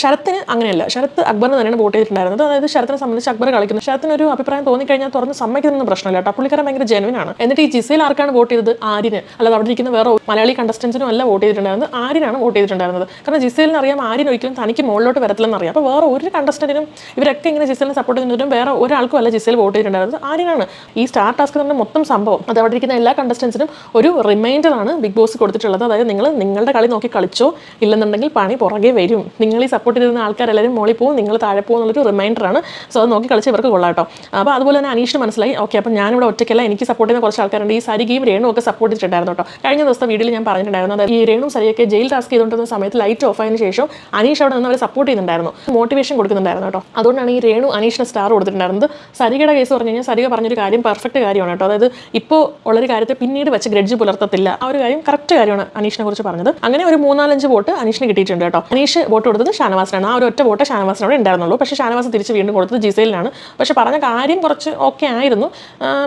ശരത്തിന് അങ്ങനെയല്ല. ശരത്ത് അക്ബറിന് തന്നെയാണ് വോട്ട് ചെയ്തിട്ടുണ്ടായിരുന്നത്. അതായത് ശരത്തിനെ സംബന്ധിച്ച് അക്ബർ കളിക്കുന്നു ശരത്തിന് ഒരു അഭിപ്രായം തോന്നിക്കഴിഞ്ഞാൽ തുറന്ന് സമ്മതിക്കുന്നൊന്നും പ്രശ്നമില്ല കേട്ടോ. പുള്ളിക്കാരൻ ഭയങ്കര ജെനുവിൻ എന്നിട്ട് ഈ ജിസയിൽ ആർക്കാണ് വോട്ട് ചെയ്തത്? ആര്യന്. അല്ലാതെ അവിടെ ഇരിക്കുന്ന വേറെ മലയാളി കണ്ടസ്റ്റൻസിനും അല്ല വോട്ട് ചെയ്തിട്ടുണ്ടായിരുന്നത്. ആര്യനാണ് വോട്ട് ചെയ്തിട്ടുണ്ടായിരുന്നത്. കാരണം ജിസേലിന് അറിയാം ആര്യൻ ഒരിക്കലും തനിക്ക് മുകളിലോട്ട് വരത്തില്ലെന്ന് അറിയാം. അപ്പോൾ വേറെ ഒരു കണ്ടസ്റ്റന്റിനും ഇവരൊക്കെ ഇങ്ങനെ ജിസേലിനെ സപ്പോർട്ട് ചെയ്യുന്നവരും വേറെ ഒരാൾക്കും അല്ല ജിസയിൽ വോട്ട് ചെയ്തിട്ടുണ്ടായിരുന്നത്. ആര്യനാണ്. ഈ സ്റ്റാർ ടാസ്ക് തന്നെ മൊത്തം സംഭവം. അത് അവിടെ ഇരിക്കുന്ന എല്ലാ കണ്ടസ്റ്റൻസിനും ഒരു റിമൈൻഡർ ആണ് ബിഗ് ബോസ് കൊടുത്തിട്ടുള്ളത്. അതായത് നിങ്ങൾ നിങ്ങളുടെ കളി നോക്കി കളിച്ചോ ഇല്ലെന്നുണ്ടെങ്കിൽ പണി പുറകെ വരും. നിങ്ങൾ ഈ സപ്പോർട്ട് ചെയ്തിരുന്ന ആൾക്കാരെല്ലാവരും മോളിൽ പോകും നിങ്ങൾ താഴെ പോകും എന്നുള്ളൊരു റിമൈൻഡർ ആണ്. സോ അത് നോക്കി കളിച്ച് ഇവർക്ക് കൊള്ളാം കേട്ടോ. അപ്പോൾ അതുപോലെ തന്നെ അനീഷിന് മനസ്സിലായി. ഓക്കെ അപ്പോൾ ഞാനിവിടെ ഒറ്റയ്ക്കല്ല എനിക്ക് സപ്പോർട്ട് ചെയ്യുന്ന കുറച്ച് ആൾക്കാരുണ്ട്. ഈ സരികയും രേണു ഒക്കെ സപ്പോർട്ട് ചെയ്തിട്ടുണ്ടായിരുന്നു കേട്ടോ. കഴിഞ്ഞ ദിവസത്തെ വീഡിയോയിൽ ഞാൻ പറഞ്ഞിട്ടുണ്ടായിരുന്നു ഈ രേണും സരിയൊക്കെ ജയിൽ ടാസ്ക് ചെയ്തുകൊണ്ടിരുന്ന സമയത്ത് ലൈറ്റ് ഓഫ് ആയതിനു ശേഷം അനീഷ് അവിടെ നിന്ന് അവരെ സപ്പോർട്ട് ചെയ്യുന്നുണ്ടായിരുന്നു. മോട്ടിവേഷൻ കൊടുക്കുന്നുണ്ടായിരുന്നു കേട്ടോ. അതുകൊണ്ടാണ് ഈ രേണു അനീഷിന് സ്റ്റാർ കൊടുത്തിട്ടുണ്ടായിരുന്നത്. സരികയുടെ കേസ് പറഞ്ഞു കഴിഞ്ഞാൽ സരിക പറഞ്ഞൊരു കാര്യം പെർഫെക്റ്റ് കാര്യമാണ് കേട്ടോ. അതായത് ഇപ്പോൾ ഉള്ളൊരു കാര്യത്തെ പിന്നീട് വെച്ച് ഗ്രഡ്ജ് പുലർത്തത്തില്ല. ആ ഒരു കാര്യം കറക്റ്റ് കാര്യമാണ് അനീഷിനെ കുറിച്ച് പറഞ്ഞത്. അങ്ങനെ ഒരു മൂന്നാലഞ്ച് വോട്ട് അനീഷിന് കിട്ടിയിട്ടുണ്ട് കേട്ടോ. അനീഷ് വോട്ട് കൊടുത്തത് ഷാനവാസിനാണ്. ആ ഒരു ഒറ്റ വോട്ട് ഷാനവാസിനോട് ഉണ്ടായിരുന്നുള്ളൂ. പക്ഷേ ഷാനവാസ് തിരിച്ച് വീണ്ടും കൊടുത്തത് ജിസയിലാണ് പക്ഷേ പറഞ്ഞ കാര്യം കുറച്ച് ഓക്കെ ആയിരുന്നു.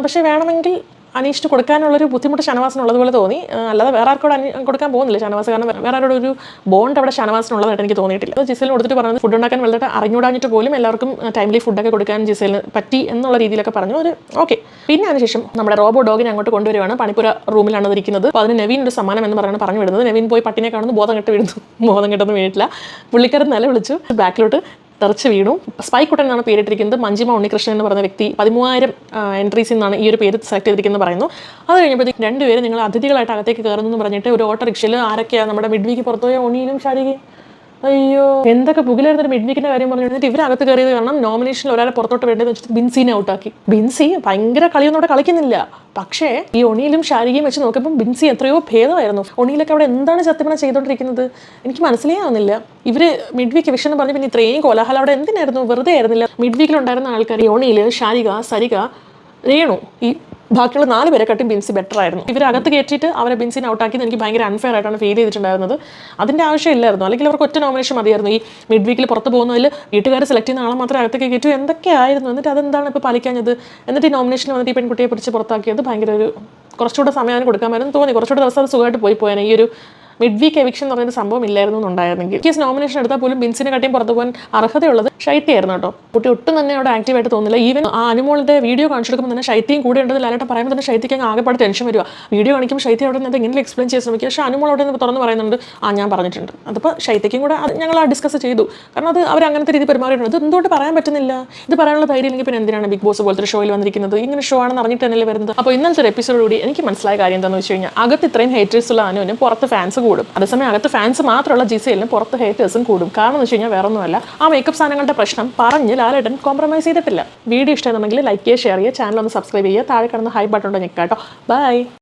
പക്ഷേ വേണമെങ്കിൽ അനീഷിന് കൊടുക്കാനുള്ളൊരു ബുദ്ധിമുട്ട് ഷനവാസിനുള്ളതുപോലെ തോന്നി. അല്ലാതെ വേറെ ആർക്കോട് കൊടുക്കാൻ പോകുന്നില്ല ഷനവാസ്. കാരണം വേറെ ആരോട് ഒരു ബോണ്ട് അവിടെ ഷനവാസിനുള്ളതായിട്ട് എനിക്ക് തോന്നിയിട്ടില്ല. ജിസലിന് കൊടുത്തിട്ട് പറഞ്ഞത് ഫുഡ് ഉണ്ടാക്കാൻ വലുതായിട്ട് അറിഞ്ഞുകൂടാഞ്ഞിട്ട് പോലും എല്ലാവർക്കും ടൈംലി ഫുഡൊക്കെ കൊടുക്കാൻ ജിസേലിന് പറ്റി എന്നുള്ള രീതിയിലൊക്കെ പറഞ്ഞു. ഒരു ഓക്കെ പിന്നെ അതിനുശേഷം നമ്മുടെ റോബോ ഡോഗിനെ അങ്ങോട്ട് കൊണ്ടുവരുവാണ്. പണിപ്പുര റൂമിലാണ് ഇരിക്കുന്നത് അപ്പോൾ അതിന് നെവീൻ ഒരു സമ്മാനം എന്ന് പറയുന്നത് പറഞ്ഞു വിടുന്നത് നെവീൻ പോയി പട്ടിനെ കാണുന്നു. ബോധം കെട്ട് വീഴുന്നു. (laughs) ബോധം കെട്ടൊന്നും വീണിട്ടില്ല. പുള്ളിക്കാരൻ നില വിളിച്ചു ബാക്കിലോട്ട് തെറിച്ച് വീണു. സ്പൈക്കുട്ടൻ എന്നാണ് പേരിട്ടിരിക്കുന്നത്. മഞ്ജിമ ഉണ്ണികൃഷ്ണൻ എന്ന് പറഞ്ഞ വ്യക്തി പതിമൂവായിരം എൻട്രീസിൽ നിന്നാണ് ഈ ഒരു പേര് സെലക്ട് ചെയ്തിരിക്കുന്നത് പറയുന്നു. അത് കഴിഞ്ഞപ്പോഴത്തേക്ക് രണ്ടുപേരും നിങ്ങൾ അതിഥികളായിട്ട് അകത്തേക്ക് കയറുന്നു എന്ന് പറഞ്ഞിട്ട് ഒരു ഓട്ടോറിക്ഷയിൽ ആരൊക്കെയാണ് നമ്മുടെ മിഡ്വിക്ക് പുറത്തുപോയ ഉണിയിലും ഷാരികയും അയ്യോ. എന്തൊക്കെ പുകിലായിരുന്നു മിഡ്വിക്കിന്റെ കാര്യം പറഞ്ഞു. എന്നിട്ട് ഇവരകത്ത് കയറിയത് കാരണം നോമിനേഷനിൽ ഒരാളെ പുറത്തോട്ട് വേണ്ടതെന്ന് വെച്ചിട്ട് ബിൻസിനെ ഔട്ടാക്കി ബിൻസി ഭയങ്കര കളിയൊന്നും അവിടെ കളിക്കുന്നില്ല. പക്ഷേ ഈ ഒണിയിലും ശാരികയും വെച്ച് നോക്കിയപ്പോൾ ബിൻസി എത്രയോ ഭേദമായിരുന്നു. ഒണിയിലൊക്കെ അവിടെ എന്താണ് സത്യമാണ് ചെയ്തുകൊണ്ടിരിക്കുന്നത്? എനിക്ക് മനസ്സിലേ ആവുന്നില്ല ഇവർ മിഡ് വീക്ക് പറഞ്ഞ് പിന്നെ ഇത്രയും കോലാഹലം അവിടെ എന്തിനായിരുന്നു? വെറുതെ ആയിരുന്നില്ല. മിഡ് വീക്കിലുണ്ടായിരുന്ന ആൾക്കാർ ഈ ഒണിയിൽ ശാരിക സരിക രേണു ഈ ബാക്കിയുള്ള നാല് പേരെ കാട്ടി ബിൻസി ബെറ്റർ ആയിരുന്നു. ഇവരകത്ത് കയറ്റിയിട്ട് അവരെ ബിൻസിനെ ഔട്ടാക്കിയത് എനിക്ക് ഭയങ്കര അൺഫെയർ ആയിട്ടാണ് ഫീൽ ചെയ്തിട്ടുണ്ടായിരുന്നത്. അതിന്റെ ആവശ്യമില്ലായിരുന്നു. അല്ലെങ്കിൽ അവർക്ക് ഒറ്റ നോമിനേഷൻ മതിയായിരുന്നു. ഈ മിഡ് വീക്കിൽ പുറത്ത് പോകുന്നതിൽ വീട്ടുകാർ സെലക്ട് ചെയ്യുന്ന ആളെ മാത്രമേ അകത്തേക്ക് കയറ്റൂ എന്തൊക്കെയായിരുന്നു? എന്നിട്ട് അതെന്താണ് ഇപ്പോൾ പാലിക്കാഞ്ഞത്? എന്നിട്ട് ഈ നോമിനേഷൻ വന്നിട്ട് ഈ പെൺകുട്ടിയെ പിടിച്ച് പുറത്താക്കിയത് ഭയങ്കര ഒരു കുറച്ചുകൂടെ സമയം കൊടുക്കാമായിരുന്നു തോന്നി. കുറച്ചുകൂടെ ദിവസം അത് സുഖമായിട്ട് പോയി പോയാൽ ഈ ഒരു മിഡ് വീക്ക് എവിക്ഷൻ എന്ന് പറയുന്ന സംഭവം ഇല്ലായിരുന്നു എന്നുണ്ടായിരുന്നെങ്കിൽ. കേസ് നോമിനേഷൻ എടുത്താൽ പോലും ബിൻസിനെ കാട്ടിയും പുറത്ത് പോകാൻ അർഹതയുള്ളത് ഷൈത്തിയായിരുന്നു കേട്ടോ. കുട്ടി ഒട്ടും തന്നെ അവിടെ ആക്റ്റീവായിട്ട് തോന്നില്ല ഈവൻ ആ അനുമോളുടെ വീഡിയോ കാണിച്ചെടുക്കുമ്പോൾ തന്നെ ഷൈറ്റിയും കൂടെ ഉണ്ടെന്ന് ലാലേട്ട പറയുമ്പോൾ തന്നെ ശൈത്യക്ക് അങ്ങ് ആകെപ്പാട് ടെൻഷൻ വരിക. വീഡിയോ കാണിക്കുമ്പോൾ ഷൈത്തി അവിടെ നിന്ന് എങ്ങനെ എക്സ്പ്ലെയിൻ ചെയ്യാൻ ശ്രമിക്കുക. പക്ഷേ അനുമോൾ അവിടെ നിന്ന് തുറന്ന് പറയുന്നുണ്ട് ആ ഞാൻ പറഞ്ഞിട്ടുണ്ട്. അതിപ്പോൾ ശൈത്യക്കും കൂടെ അത് ഞങ്ങൾ ആ ഡിസ്കസ് ചെയ്തു. കാരണം അത് അവർ അങ്ങനത്തെ രീതി പെരുമാറിയിട്ടുണ്ട്. ഇത് എന്തുകൊണ്ട് പറയാൻ പറ്റുന്നില്ല? ഇത് പറയാനുള്ള ധൈര്യം ഇല്ലെങ്കിൽ പിന്നെ എന്തിനാണ് ബിഗ് ബോസ് പോലത്തെ ഷോയിൽ വന്നിരിക്കുന്നത്? ഇങ്ങനെ ഷോ ആണെന്ന് അറിഞ്ഞിട്ട് തന്നെയല്ലേ വരുന്നത്? അപ്പോൾ ഇന്നത്തെ ഒരു എപ്പിസോഡ് കൂടി എനിക്ക് മനസ്സിലായ കാര്യം എന്താണെന്ന് വെച്ച് കഴിഞ്ഞാൽ അകത്ത് ഇത്രയും ഹേറ്റേഴ്സ് ഉള്ള അനുവിനും പുറത്ത് ഫാൻസ് കൂടും. അതേസമയം അകത്ത് ഫാൻസ് മാത്രമുള്ള ജിസയിലിനും പുറത്ത് ഹേറ്റേഴ്സും കൂടും. കാരണം എന്ന് വെച്ച് കഴിഞ്ഞാൽ വേറെ ആ മേക്കപ്പ് സാധനങ്ങളുടെ പ്രശ്നം പറഞ്ഞ് ലാലേട്ടൻ കോംപ്രമൈസ് ചെയ്തിട്ടില്ല. വീഡിയോ ഇഷ്ടമായിരുന്നെങ്കിൽ ലൈക്ക് ചെയ്യുക ഷെയർ ചെയ്യുക ചാനൽ ഒന്ന് സബ്സ്ക്രൈബ് ചെയ്യുക. താഴെ കിടന്ന് ഹൈ ബട്ടൺ ഉണ്ടോ ഞെക്കാട്ടോ. ബൈ